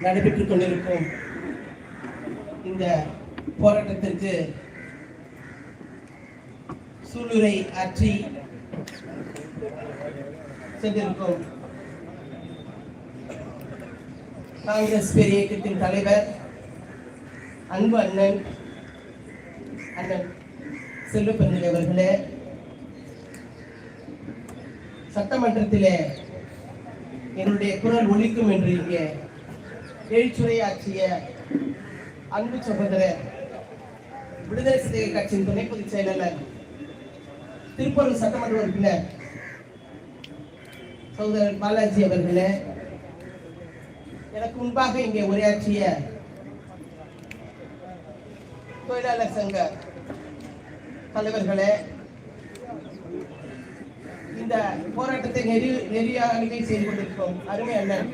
நடைபெற்றுக் கொண்டிருக்கும் இந்த போராட்டத்திற்கு சூளுரை ஆற்றி சென்றிருக்கும் காங்கிரஸ் பெரிய இயக்கத்தின் தலைவர் அன்பு அண்ணன் அண்ணன் செல்வப்பெருந்தகை அவர்களே சட்டமன்றத்திலே என்னுடைய குரல் ஒழிக்கும் என்று இங்கே எழுச்சுரையாற்றிய அன்பு சகோதரர் விடுதலை சிறுத்தைகள் கட்சியின் துணை பொதுச் செயலாளர் திருப்பூர் சட்டமன்ற உறுப்பினர் சகோதரர் பாலாஜி அவர்களே எனக்கு முன்பாக இங்கே உரையாற்றிய தொழிலாளர் சங்க தலைவர்களே இந்த போராட்டத்தை நெறி நெறியாக செய்து கொண்டிருக்கும் அருமை அண்ணன்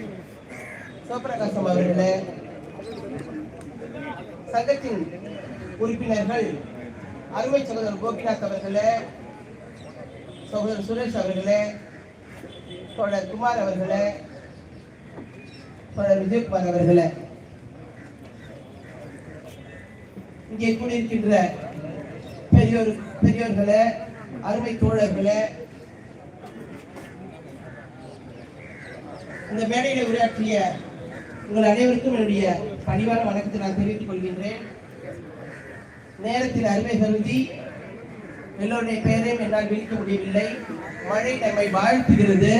சிவபிரகாசம் அவர்களே சங்கத்தின் உறுப்பினர்கள் அருமை சகோதரர் கோபிநாத் அவர்களே சகோதரர் சுரேஷ் அவர்களே சோழர் குமார் அவர்களே சோழர் விஜயகுமார் அவர்களே. இங்கே கூடியிருக்கின்ற பெரியோர் பெரியோர்களே அருமை தோழர்களே இந்த மேடையில் உரையாற்றிய உங்கள் அனைவருக்கும் என்னுடைய பணிவான வணக்கத்தை நான் தெரிவித்துக் கொள்கின்றேன். நேரத்தில் அருமை கருதி எல்லோருடைய பெயரையும் என்னால் விழிக்க முடியவில்லை. மழை நம்மை வாழ்த்துகிறது.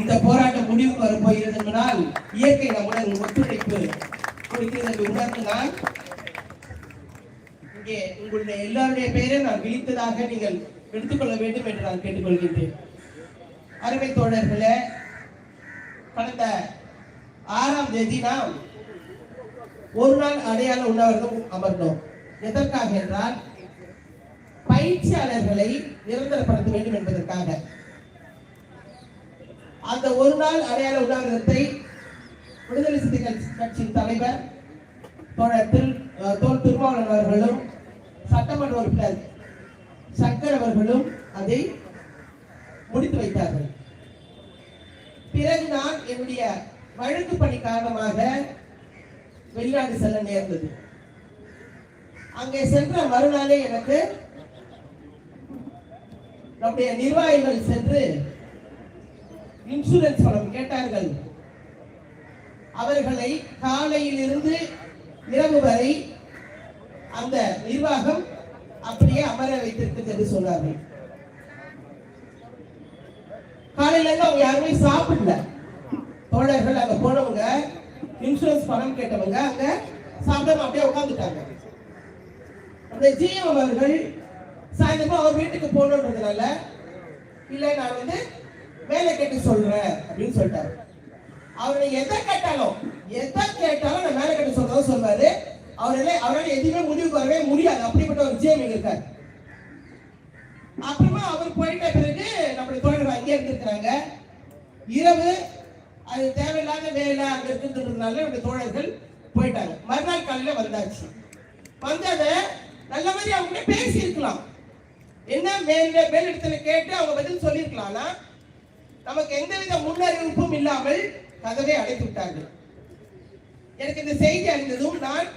இந்த போராட்டம் முடிவுக்கு வரப்போகிறது என்பதால் இயற்கை நம்முடன் ஒத்துழைப்பு கொடுக்கிறது உணர்ந்து நான் இங்கே உங்களுடைய எல்லாருடைய பெயரையும் நான் விழித்ததாக நீங்கள் எடுத்துக்கொள்ள வேண்டும் என்று நான் கேட்டுக்கொள்கின்றேன். அருமை தோழர்களே கடந்த ஆறாம் தேதி நாம் ஒரு நாள் அடையாள உண்ணாவிரதம் அமர்ந்தோம் எதற்காக என்றால் பயிற்சியாளர்களை நிரந்தரப்படுத்த வேண்டும் என்பதற்காக. அந்த ஒரு நாள் அடையாள உண்ணாவிரதத்தை விடுதலை சிறுத்தைகள் கட்சியின் தலைவர் தோழர் திரு தோல் திருமாவளவன் அவர்களும் சட்டமன்ற உறுப்பினர் சங்கர் அவர்களும் அதை முடித்து வைத்தார்கள். பிறகு நான் என்னுடைய வழக்கு பணி காரணமாக வெளிநாடு செல்ல நேர்ந்தது. அங்கே சென்ற மறுநாளே எனக்கு நம்முடைய நிர்வாகிகள் சென்று இன்சூரன்ஸ் பணம் கேட்டார்கள். அவர்களை காலையிலிருந்து இரவு வரை அந்த நிர்வாகம் அப்படியே அமர வைத்திருக்கு என்று சொன்னார்கள். காலையில இருந்து அவங்க யாருமே சாப்பிடல. தோழர்கள் அங்க போனவங்க இன்சூரன்ஸ் பணம் கேட்டவங்க அங்க சாப்பிடாம அப்படியே உட்காந்துட்டாங்க அந்த ஜிஎம் அவர்கள் சாயந்தரமா அவர் வீட்டுக்கு போகணுன்றதுனால இல்ல நான் வந்து வேலை கேட்டு சொல்றேன் அப்படின்னு சொல்லிட்டாரு. அவரை எதை கேட்டாலும் எதை கேட்டாலும் நான் வேலை கேட்டு சொல்றதா சொல்வாரு. அவரால அவரால் எதுவுமே முடிவுக்கு வரவே முடியாது. அப்படிப்பட்ட ஒரு ஜிஎம் இங்க இருக்காரு. அப்புறமா அவர் போயிட்ட பிறகு நம்மளுடைய தோழர்கள் அங்கே இருந்திருக்கிறாங்க. இரவு அது தேவையில்லாத வேலை அங்க இருக்குன்றதுனால நம்முடைய தோழர்கள் போயிட்டாங்க. மறுநாள் காலையில வந்தாச்சு. வந்ததை நல்ல மாதிரி அவங்க பேசியிருக்கலாம். என்ன மேல இடத்துல கேட்டு அவங்க பதில் சொல்லியிருக்கலாம்னா நமக்கு எந்தவித முன்னறிவிப்பும் இல்லாமல் கதவை அடைத்து விட்டார்கள். எனக்கு இந்த செய்தி அறிந்ததும் நான்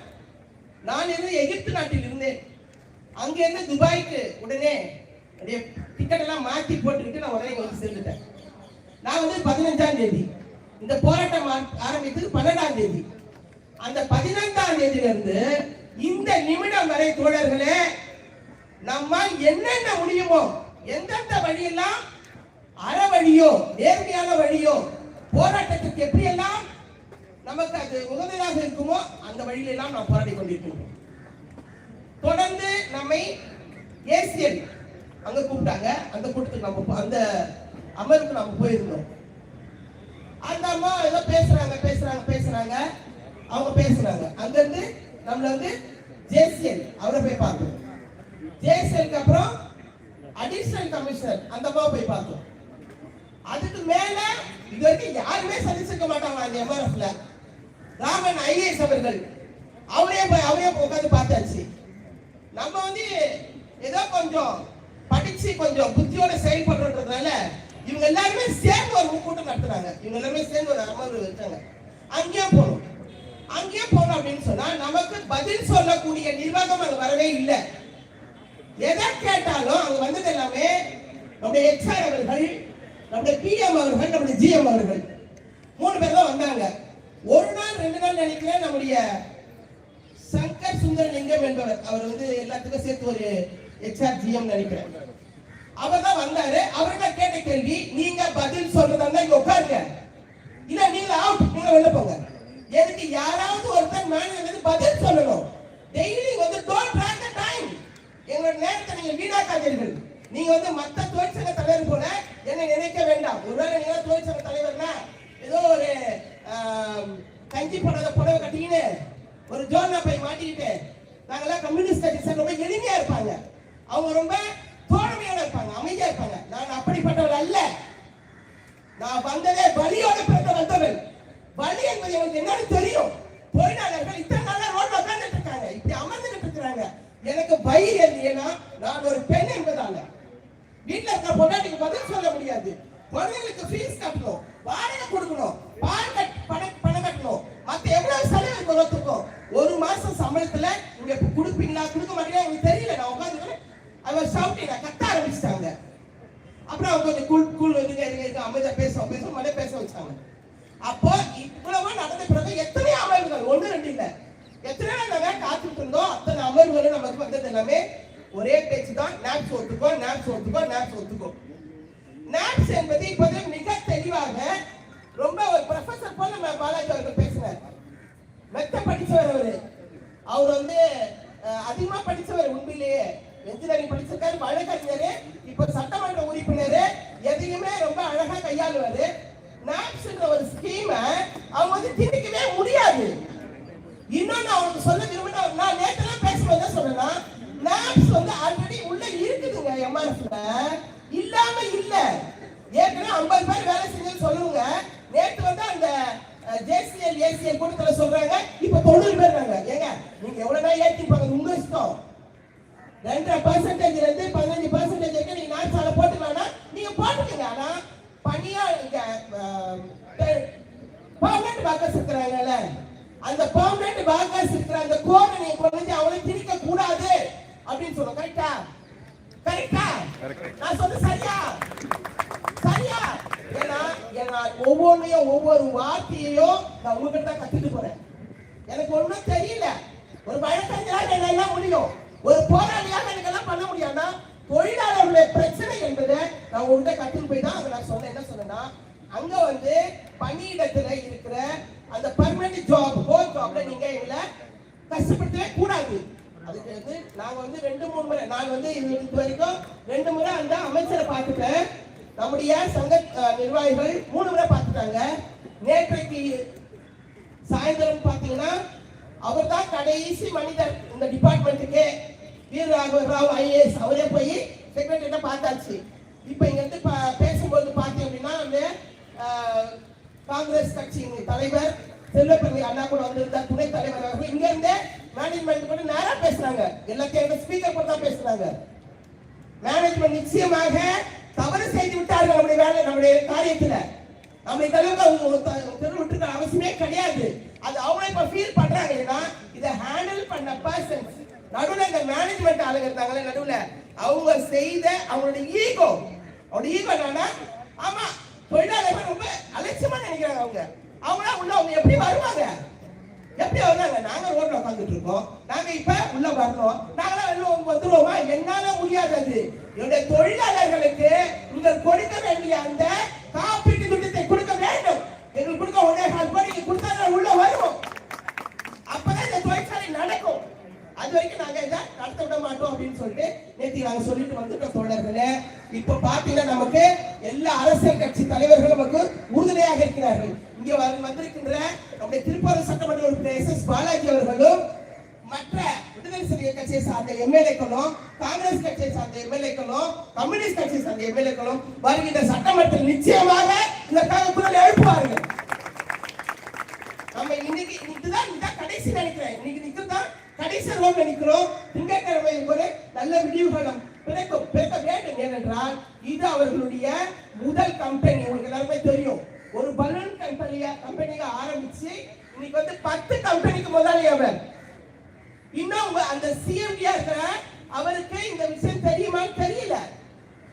நான் இருந்து எகிப்து நாட்டில் இருந்தேன். அங்கிருந்து துபாய்க்கு உடனே அப்படியே டிக்கெட் எல்லாம் மாற்றி போட்டுக்கிட்டு நான் உடனே வந்து சேர்ந்துட்டேன். நான் வந்து பதினஞ்சாம் தேதி. இந்த போராட்டம் ஆரம்பித்தது பன்னெண்டாம் தேதி. அந்த பதினெட்டாம் தேதியில இருந்து இந்த நிமிடம் வரை தோழர்களே நம்மால் என்னென்ன முடியுமோ எந்தெந்த வழியெல்லாம் அற வழியோ நேர்மையான வழியோ போராட்டத்துக்கு எப்படியெல்லாம் நமக்கு அது உகந்ததாக இருக்குமோ அந்த வழியில எல்லாம் நாம் போராடி கொண்டிருக்கிறோம் தொடர்ந்து நம்மை ஏசியல் அங்க கூப்பிட்டாங்க. அந்த கூட்டத்துக்கு நம்ம அந்த அமர்வுக்கு நம்ம போயிருந்தோம். அந்த அம்மா ஏதோ பேசுறாங்க பேசுறாங்க பேசுறாங்க. அவங்க பேசுறாங்க. அங்க இருந்து நம்மள வந்து ஜேசிஎல் அவரை போய் பார்த்தோம் ஜேசிஎல்க்கு அப்புறம் அடிஷனல் கமிஷனர் அந்த அம்மாவை போய் பார்த்தோம் அதுக்கு மேல இது வரைக்கும் யாருமே சந்திச்சிருக்க மாட்டாங்க அந்த எம்ஆர்எஃப்ல ராமன் ஐஏஎஸ் அவர்கள். அவரே போய் அவரே போய் பார்த்தாச்சு. நம்ம வந்து ஏதோ கொஞ்சம் படிச்சு கொஞ்சம் புத்தியோட செயல்படுறதுனால இவங்க எல்லாருமே சேர்ந்து ஒரு கூட்டம் நடத்துறாங்க. இவங்க எல்லாருமே சேர்ந்து ஒரு அரமர் வச்சாங்க அங்கேயே போகணும். பண்றோம் அப்படின்னு சொன்னா நமக்கு பதில் சொல்லக்கூடிய நிர்வாகம் அங்க வரவே இல்லை. எதை கேட்டாலும் அங்க வந்தது எல்லாமே நம்முடைய எச்ஆர் அவர்கள் நம்முடைய பிஎம் அவர்கள் நம்முடைய ஜிஎம் அவர்கள். மூணு பேர் தான் வந்தாங்க. ஒரு நாள் ரெண்டு நாள் நினைக்கிறேன் நம்முடைய சங்கர் சுந்தர் லிங்கம் என்பவர். அவர் வந்து எல்லாத்துக்கும் சேர்த்து ஒரு எச்ஆர் ஜிஎம் நினைக்கிறேன். அவர் தான் வந்தாரு அவர்கிட்ட கேட்ட கேள்வி நீங்க பதில் சொல்றதா இருந்தா இங்க உட்காருங்க. இல்ல நீங்க அவுட் நீங்க வெளில போங்க. எதுக்கு யாராவது ஒருத்தர் மேனேஜர் பதில் சொல்ல எனக்கு பயிர் ஏன்னா நான் ஒரு பெண் என்பதால. வீட்டுல இருக்க பொண்டாட்டிக்கு பதில் சொல்ல முடியாது. குழந்தைங்களுக்கு ஃபீஸ் கட்டணும் வாடகை கொடுக்கணும் பால் கட் பணம் பணம் கட்டணும். மத்த எவ்வளவு செலவு குலத்துக்கும் ஒரு மாசம் சம்பளத்துல நீங்க கொடுப்பீங்களா கொடுக்க மாட்டீங்களா எனக்கு தெரியல. நான் உட்காந்து அவன் சாப்பிட்டீங்க கத்த ஆரம்பிச்சிட்டாங்க. அப்புறம் அவங்க கொஞ்சம் கூழ் கூழ் இருங்க இருங்க இருங்க அமைதியா பேசுவோம் பேசுவோம் மழை பேச வச்சாங்க. அப்போ இவ்வளவு நடந்த பிறகு எத்தனை அமைப்புகள் ஒண்ணு ரெண்டு இல்லை. எத்தனை நாள் அவர் காத்துட்டு நமக்கு வந்தது எல்லாமே ஒரே பேச்சு தான். நாப்ஸ் ஒத்துக்கோ நாப்ஸ் ஒத்துக்கோ நாப்ஸ் ஒத்துக்கோ. நாப்ஸ் என்பது இப்போது மிக தெளிவாக ரொம்ப ஒரு ப்ரொஃபசர் போல நம்ம பாலாஜி அவர்கள் பேசினார். மெத்த படிச்சவர் அவர். அவர் வந்து அதிகமாக அதிகமா உண்மையிலேயே. என்ஜினியரிங் படிச்சிருக்காரு வழக்கறிஞர் இப்ப சட்டமன்ற உறுப்பினர் எதையுமே ரொம்ப அழகா கையாளுவாரு. நாப்ஸ்ன்ற ஒரு ஸ்கீமை அவங்க வந்து திணிக்கவே முடியாது. இன்னொன்னு அவங்களுக்கு சொல்ல விரும்பினா சொல்லுங்க. நேத்து வந்து அந்த ஜேசிஎல் ஏசிஎல் கூட்டத்தில் சொல்றாங்க. இப்ப தொண்ணூறு பேர் நாங்க ஏங்க நீங்க எவ்வளவு நாள் ஏற்றிப்பாங்க உங்க இஷ்டம். ரெண்டரை பர்சன்டேஜ்ல இருந்து பதினஞ்சு பர்சன்டேஜ் வரைக்கும் நீங்க நாட்சால போட்டுக்கலாம்னா நீங்க போட்டுக்கங்க. ஆனா பணியா இங்க பர்மனன்ட் வாக்கர்ஸ் இருக்கிறாங்கல்ல அந்த பர்மனன்ட் வாக்கர்ஸ் இருக்கிற அந்த கோரை நீங்க கொண்டு வந்து அவளை திணிக்க கூடாது அப்படின்னு சொல்லுவோம் கரெக்டா கரெக்டா நான் சொல்றது சரியா சரியா ஏன்னா ஏன்னா ஒவ்வொன்றையும் ஒவ்வொரு வார்த்தையையும் நான் உங்ககிட்ட தான் கத்துட்டு போறேன். எனக்கு ஒண்ணும் தெரியல. ஒரு வழக்கறிஞராக எல்லாம் முடியும். ஒரு போராளியாக எனக்கு எல்லாம் பண்ண முடியாதுன்னா தொழிலாளர்களுடைய பிரச்சனை என்பதை நான் உங்ககிட்ட கத்துட்டு போய் தான் அதை நான் சொன்னேன். என்ன சொன்னேன்னா அங்க வந்து பணியிடத்துல இருக்கிற அந்த பர்மனன்ட் ஜாப் ஹோம் ஜாப்ல நீங்க எங்களை கஷ்டப்படுத்தவே கூடாது. அதுக்கு வந்து நாங்க வந்து ரெண்டு மூணு முறை நான் வந்து இது இது வரைக்கும் ரெண்டு முறை அந்த அமைச்சரை பார்த்துட்டேன். நம்முடைய சங்க நிர்வாகிகள் மூணு முறை பார்த்துட்டாங்க. நேற்றைக்கு சாயந்தரம் பார்த்தீங்கன்னா அவர் தான் கடைசி மனிதர் இந்த டிபார்ட்மெண்ட்டுக்கே வீர ராகவ ராவ் ஐஏஎஸ் அவரே போய் செக்ரட்டரிட்ட பார்த்தாச்சு. இப்போ இங்கிருந்து பேசும்போது பார்த்தீங்க அப்படின்னா அந்த காங்கிரஸ் கட்சியின் தலைவர் செல்வப்பிரதி அண்ணா கூட வந்திருந்தார் துணைத் தலைவர் அவர்கள். இங்கிருந்தே மேனேஜ்மெண்ட் கூட நேராக பேசுறாங்க. எல்லாத்தையும் ஸ்பீக்கர் கூட தான் பேசுறாங்க. மேனேஜ்மெண்ட் நிச்சயமாக தவறு செய்து விட்டார்கள் நம்முடைய வேலை நம்முடைய காரியத்துல. நம்முடைய தலைவர் அவங்க தெரு விட்டுருக்க அவசியமே கிடையாது. அது அவங்களே இப்ப ஃபீல் பண்றாங்கன்னா இதை ஹேண்டில் பண்ண பர்சன்ஸ் நடுவுல இந்த மேனேஜ்மெண்ட் ஆளுங்க இருந்தாங்களே நடுவுல. அவங்க செய்த அவங்களுடைய ஈகோ அவங்களோட ஈகோ என்னன்னா ஆமா தொழிலாளர்கள் ரொம்ப அலட்சியமா நினைக்கிறாங்க அவங்க. அவங்களா உள்ள அவங்க எப்படி வருவாங்க? எப்படி வந்தாங்க நாங்க ரோட்ல உட்காந்துட்டு இருக்கோம். நாங்க இப்ப உள்ள வரணும். நாங்களாம் வெளில வந்துருவோமா? என்னால முடியாது அது. என்னுடைய தொழிலாளர்களுக்கு நீங்கள் கொடுக்க வேண்டிய அந்த காப்பீட்டு திட்டத்தை கொடுக்க வேண்டும். எங்களுக்கு கொடுக்க ஒரே கால் கோடி நீங்க கொடுத்தா உள்ள வருவோம். அப்பதான் இந்த தொழிற்சாலை நடக்கும். அது வரைக்கும் நாங்க இதை நடத்த விட மாட்டோம் அப்படின்னு சொல்லிட்டு நேற்று நாங்க சொல்லிட்டு வந்துட்டோம் தோழர்களே. இப்ப பாத்தீங்கன்னா நமக்கு எல்லா அரசியல் கட்சி தலைவர்களும் நமக்கு உறுதுணையாக இருக்கிறார்கள். இங்க வந்திருக்கின்ற நம்முடைய திருப்பூர் சட்டமன்ற உறுப்பினர் எஸ் எஸ் பாலாஜி அவர்களும் மற்ற விடுதலை சிறுத்தை கட்சியை சார்ந்த எம்எல்ஏக்களும் காங்கிரஸ் கட்சியை சார்ந்த எம்எல்ஏக்களும் கம்யூனிஸ்ட் கட்சியை சார்ந்த எம்எல்ஏக்களும் வருகின்ற சட்டமன்றத்தில் நிச்சயமாக இதற்காக குரல் எழுப்புவார்கள். நம்ம இன்னைக்கு இதுதான் இதுதான் கடைசி நினைக்கிறேன். இன்னைக்கு இதுதான் கடைசி ரோல் நினைக்கிறோம். திங்கட்கிழமை ஒரு நல்ல விடிவுகளும் பிறக்கும் பிறக்க வேண்டும். ஏனென்றால் இது அவர்களுடைய முதல் கம்பெனி உங்களுக்கு எல்லாருமே தெரியும். ஒரு பலூன் கம்பெனியா கம்பெனியை ஆரம்பிச்சு இன்னைக்கு வந்து பத்து கம்பெனிக்கு முதலாளி அவர். இன்னும் அந்த சிஎம்டியா இருக்கிற அவருக்கு இந்த விஷயம் தெரியுமான்னு தெரியல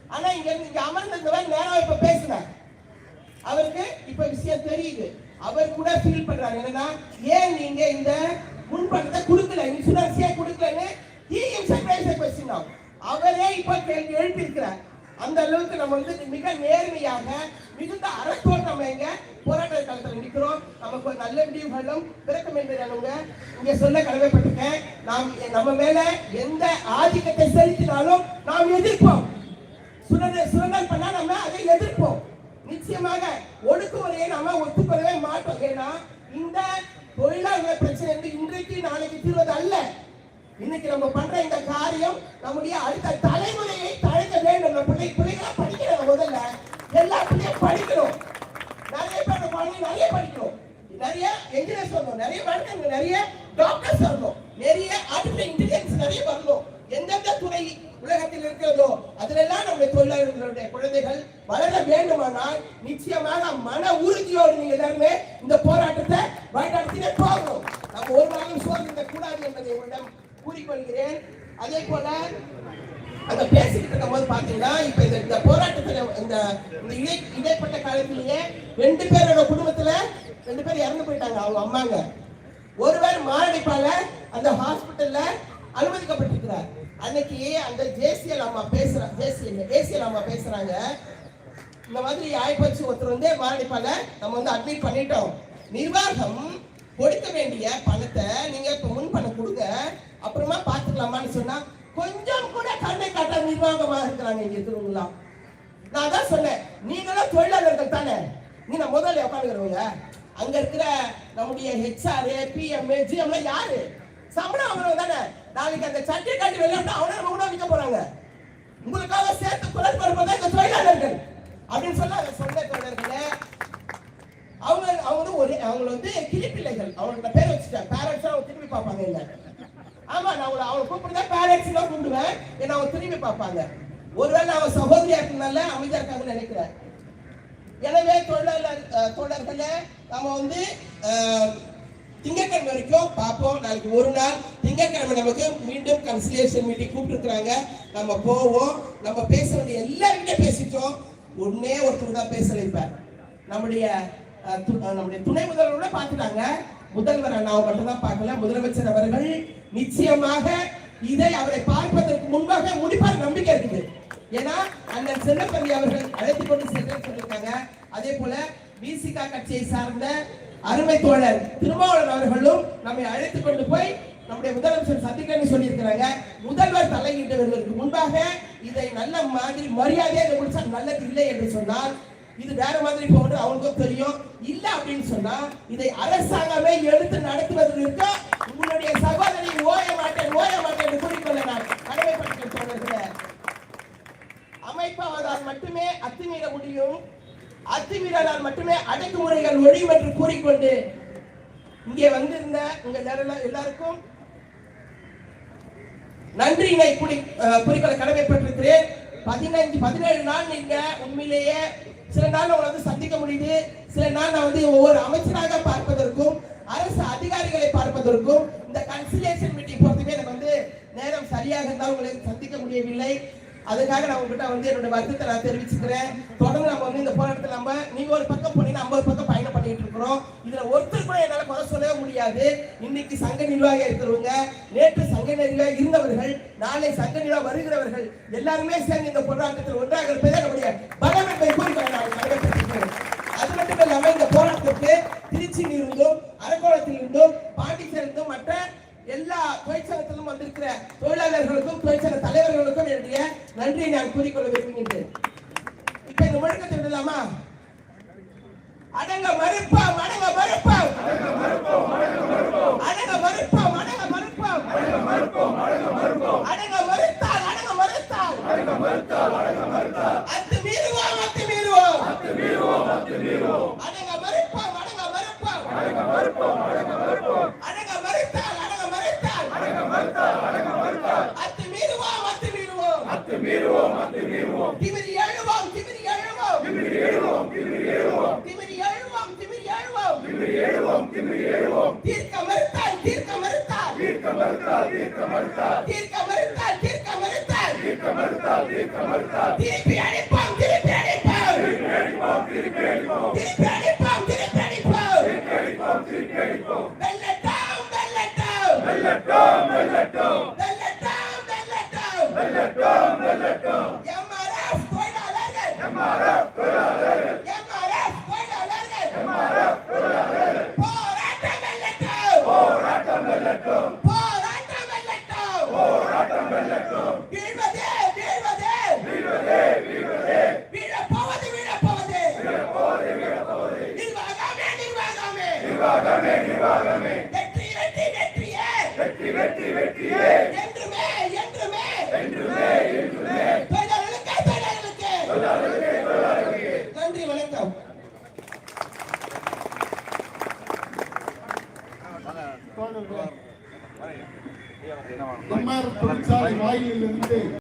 ஆனா இங்க இங்க அமர்ந்திருந்தவர் நேரம் இப்ப பேசினார் அவருக்கு இப்ப விஷயம் தெரியுது. அவர் கூட ஃபீல் பண்றாரு. என்னன்னா ஏன் நீங்க இந்த முன்பணத்தை கொடுக்கல? இன்சூரன்ஸே கொடுக்கலன்னு he பேச கொஸ்டின் அவரே இப்ப கேள்வி எழுப்பியிருக்கிறார். அந்த அளவுக்கு நம்ம வந்து மிக நேர்மையாக மிகுந்த அறத்தோடு நம்ம எங்க போராட்ட காலத்தில் நிற்கிறோம். நமக்கு ஒரு நல்ல முடிவுகளும் பிறக்கும் என்பதை இங்க சொல்ல கடமைப்பட்டிருக்கேன். நாம் நம்ம மேல எந்த ஆதிக்கத்தை செலுத்தினாலும் நாம் எதிர்ப்போம். சுரண்டல் சுரண்டல் பண்ணா நம்ம அதை எதிர்ப்போம். நிச்சயமாக ஒடுக்குமுறையை நாம ஒத்துக்கொள்ளவே மாட்டோம். ஏன்னா இந்த தொழிலாளர் பிரச்சனை வந்து இன்றைக்கு நாளைக்கு தீர்வது அல்ல. இன்னைக்கு நம்ம பண்ற இந்த காரியம் நம்முடைய அடுத்த தலைமுறையை தழைக்க வேண்டும். நம்ம பிள்ளை பிள்ளைகளா படிக்கிறாங்க முதல்ல எல்லா பிள்ளையும் படிக்கணும். நிறைய பேர் குழந்தைங்க நிறைய படிக்கணும். நிறைய என்ஜினியர்ஸ் வரணும். நிறைய மருத்துவங்க நிறைய டாக்டர்ஸ் வரணும். நிறைய ஆர்டிபிஷியல் இன்டெலிஜென்ஸ் நிறைய வரணும். எந்தெந்த துறை உலகத்தில் இருக்கிறதோ அதிலெல்லாம் நம்முடைய தொழிலாளர்களுடைய குழந்தைகள் வளர வேண்டுமானால் நிச்சயமாக மன உறுதியோடு நீங்க எல்லாருமே இந்த போராட்டத்தை வழிநடத்தினே போகணும். நம்ம ஒரு நாளும் சோர்ந்திருக்க கூடாது என்பதை உங்களிடம் கூறிக்கொள்கிறேன். அதே போல அங்க பேசிக்கிட்டு இருக்கும்போது பாத்தீங்கன்னா இப்ப இந்த இந்த போராட்டத்துல இந்த இந்த இடை இடைப்பட்ட காலத்திலேயே ரெண்டு பேரோட குடும்பத்துல ரெண்டு பேர் இறந்து போயிட்டாங்க அவங்க அம்மாங்க. ஒருவர் மாரடைப்பால அந்த ஹாஸ்பிட்டல்ல அனுமதிக்கப்பட்டிருக்கிறார். அன்னைக்கு அந்த ஜேசியல் அம்மா பேசுற ஜேசிஎல் ஜேசியல் அம்மா பேசுறாங்க. இந்த மாதிரி ஆய்ப்பச்சு ஒருத்தர் வந்து மாரடைப்பால நம்ம வந்து அட்மிட் பண்ணிட்டோம். நிர்வாகம் கொடுக்க வேண்டிய பணத்தை நீங்க இப்ப முன் பணம் கொடுங்க. அப்புறமா பார்த்துக்கலாமான்னு சொன்னா கொஞ்சம் கூட கண்ணை காட்ட நிர்வாகமா இருக்கிறாங்க இங்க இருக்கிறவங்களாம் நான் தான் சொன்னேன் நீங்களும் தொழிலாளர்கள் தானே? நீங்க முதல்ல உட்காந்துக்கிறவங்க. அங்க இருக்கிற நம்முடைய ஹெச்ஆர் பிஎம் ஜிஎம் யாரு? சம்பளம் வாங்குறவங்க தானே? நாளைக்கு அந்த சட்டை காட்டி வெளியிட்டு அவனை நம்ம கூட விற்க போறாங்க. உங்களுக்காக சேர்த்து குரல் பரப்பதான் இந்த தொழிலாளர்கள். அப்படின்னு சொல்ல அந்த சொந்த தொழிலாளர்களே அவங்க அவங்க ஒரு அவங்க வந்து கிளிப்பிள்ளைகள். அவங்களோட பேர் வச்சுட்டேன். பேரண்ட்ஸ் அவங்க திரும்பி பார்ப்பாங்க இல்லை ஆமா நான் அவளை அவளை கூப்பிடுறதா பேரண்ட்ஸ் தான் கூப்பிடுவேன். ஏன்னா அவன் திரும்பி பார்ப்பாங்க. ஒருவேளை அவன் சகோதரியா இருக்கனால அமைதியா இருக்காங்கன்னு நினைக்கிறேன். எனவே தொழிலாளர் அஹ், நம்ம வந்து திங்கட்கிழமை வரைக்கும் பார்ப்போம். நாளைக்கு ஒரு நாள் திங்கட்கிழமை நமக்கு மீண்டும் கன்சிலேஷன் மீட்டிங் கூப்பிட்டுருக்குறாங்க. நம்ம போவோம். நம்ம பேச வேண்டிய எல்லாருக்கிட்டே பேசிட்டோம். ஒன்னே ஒருத்தர் தான் பேசல இப்ப. நம்முடைய து- நம்முடைய துணை முதல்வரோட பார்த்துட்டாங்க. முதல்வர் அண்ணாவை மட்டும் தான் பார்க்கல. முதலமைச்சர் அவர்கள் நிச்சயமாக இதை அவரை பார்ப்பதற்கு முன்பாக முடிப்பார் நம்பிக்கை இருக்குது. ஏன்னா அண்ணன் செல்லப்பள்ளி அவர்கள் அழைத்து கொண்டு சென்று சொல்லியிருக்காங்க அதே போல பிசிகா கட்சியை சார்ந்த அருமை தோழர் திருமாவளவன் அவர்களும் நம்மை அழைத்து கொண்டு போய் நம்முடைய முதலமைச்சர் சந்திக்கன்னு சொல்லியிருக்கிறாங்க. முதல்வர் தலையிட்டு வருவதற்கு முன்பாக இதை நல்ல மாதிரி மரியாதையாக முடிச்சா நல்லது இல்லை என்று சொன்னால் இது வேற மாதிரி போகணும் அவங்களுக்கும் தெரியும். இல்லை அப்படின்னு சொன்னா இதை அரசாங்கமே எடுத்து நடத்துவதற்கு தன்னுடைய சகோதரி ஓய மாட்டேன் ஓய மாட்டேன் என்று கூறிக்கொள்ள நான் கடமைப்பட்டு சொல்லுகிறேன் அமைப்பாவதால் மட்டுமே அத்துமீற முடியும். அத்துமீறலால் மட்டுமே அடக்குமுறைகள் ஒழியும் என்று கூறிக்கொண்டு இங்கே வந்திருந்த உங்க எல்லாருக்கும் நன்றியினை கூடி குறிக்கொள்ள கடமைப்பட்டிருக்கிறேன். பதினைஞ்சு பதினேழு நாள் நீங்க உண்மையிலேயே சில நாள் உங்களை வந்து சந்திக்க முடியுது. சில நாள் நான் வந்து ஒவ்வொரு அமைச்சராக பார்ப்பதற்கும் அரசு அதிகாரிகளை பார்ப்பதற்கும் இந்த கன்சிலேஷன் மீட்டிங் பொறுத்துமே எனக்கு வந்து நேரம் சரியாக இருந்தால் உங்களை சந்திக்க முடியவில்லை. அதுக்காக நான் உங்ககிட்ட வந்து என்னோட வருத்தத்தை நான் தெரிவிச்சுக்கிறேன். தொடர்ந்து நம்ம வந்து இந்த போராட்டத்தில் நம்ம நீங்க ஒரு பக்கம் போனீங்கன்னா ஐம்பது பக்கம் பயணம் பண்ணிட்டு இருக்கிறோம். இதுல ஒருத்தர் கூட என்னால குறை சொல்லவே முடியாது. இன்னைக்கு சங்க நிர்வாகியா இருக்கிறவங்க நேற்று சங்க நிர்வாக இருந்தவர்கள் நாளை சங்க நிர்வாக வருகிறவர்கள் எல்லாருமே சேர்ந்து இந்த போராட்டத்தில் ஒன்றாக இருப்பதே நம்முடைய பலம் என்பதை கூறிக்கொள்ள நான் அது மட்டும் இல்லாம இந்த போராட்டத்திற்கு திருச்சியில் இருந்தும் அரக்கோணத்தில் இருந்தும் பாண்டிச்சேரியில் இருந்தும் மற்ற எல்லா தொழிற்சங்கத்திலும் வந்திருக்கிற தொழிலாளர்களுக்கும் தொழிற்சங்க தலைவர்களுக்கும் என்னுடைய நன்றியை நான் கூறிக்கொள்ள விரும்புகின்றேன். இப்ப இந்த முழக்கத்தை விடலாமா? அடங்க மறுப்போம் அடங்க மறுப்போம். அடங்க மறுப்போம் அடங்க மறுப்போம். அடங்க மறுத்தால் அடங்க மறுத்தால் அடங்க மறுத்தால் அத்து மீறுவோம் அடங்க மறுப்போம் அடங்க மறுப்போம் அடங்க மறுத்தால் அடங்க மறுத்தால் அத்து மீறுவோம் அத்து மீறுவோம் தீர்க்க மறுத்தால் தீர்க்க மறுத்தால் திருப்பி அடிப்போம்